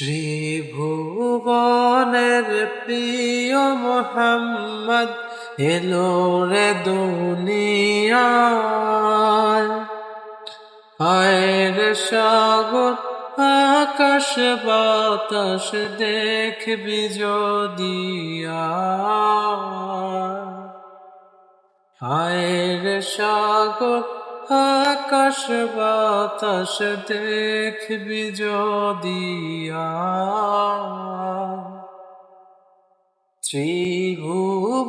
ত্রিভুবনের প্রিয় মোহাম্মদ এলো রে আয়ের সাগর আকাশ বাতাস দেখবি যদিয়া আয়ের সাগর আকাশ বাতাস দেখবি যদিয়া ত্রিভুবনের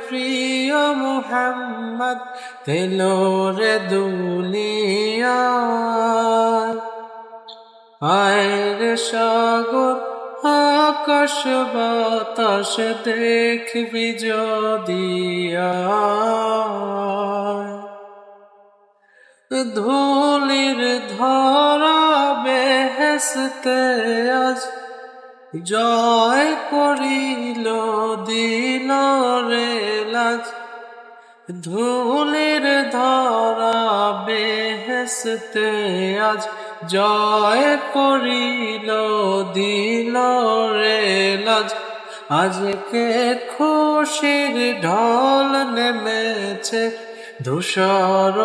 প্রিয় মোহাম্মদ তেলোরে দুনিয়া। আয়ের সাগর আকাশ বাতাস দেখবি যদিয়া ধুলির ধরা বেহেসতে আজ জয় করিল দিল রে লাজ। ধুলির ধরা বেহেসতে আজ জয় করিল দিল রে লাজ। আজকে খুশির ঢল নেমেছে ধূসর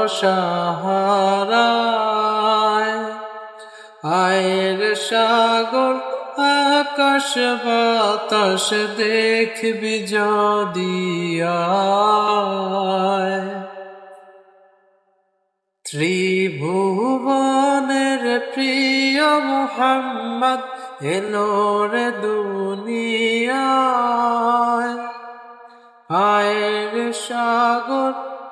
আয়ের সাগর, আকাশ বাতাস দেখবি যদিয়ায় ত্রিভুবনের প্রিয় মোহাম্মদ এলো রে দুনিয়ায়। আয়ের সাগর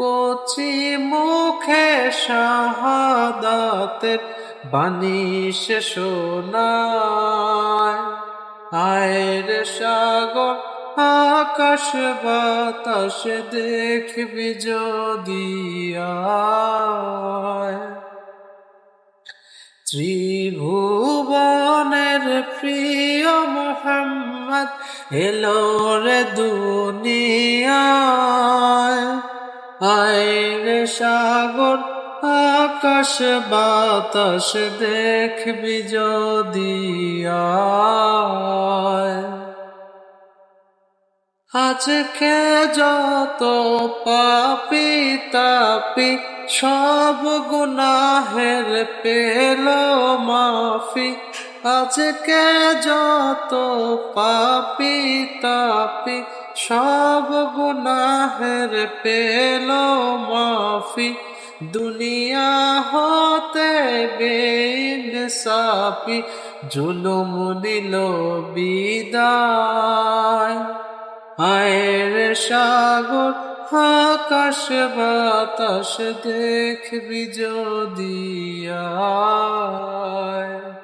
কচি মুখে শাহাদাতের বাণী শোনায়। আয়ের সাগর, আকাশ বাতাস দেখবি যদিয়ায় ত্রিভুবনের প্রিয় মোহাম্মদ এলো রে দুনিয়ায়। আয়ের সাগর, আকাশ বাতাস দেখবি যদিয়ায় আজকে যত পাপি তাপি, সব গুনাহের পেল মাফি। আজকে যত পাপি তাপি সব গুনাহের পেল মাফি। দুনিয়া হতে বেইনসাফি, জুলুম নিল বিদায়। আয়ের সাগর, আকাশ, বাতাস দেখবি যদিয়ায়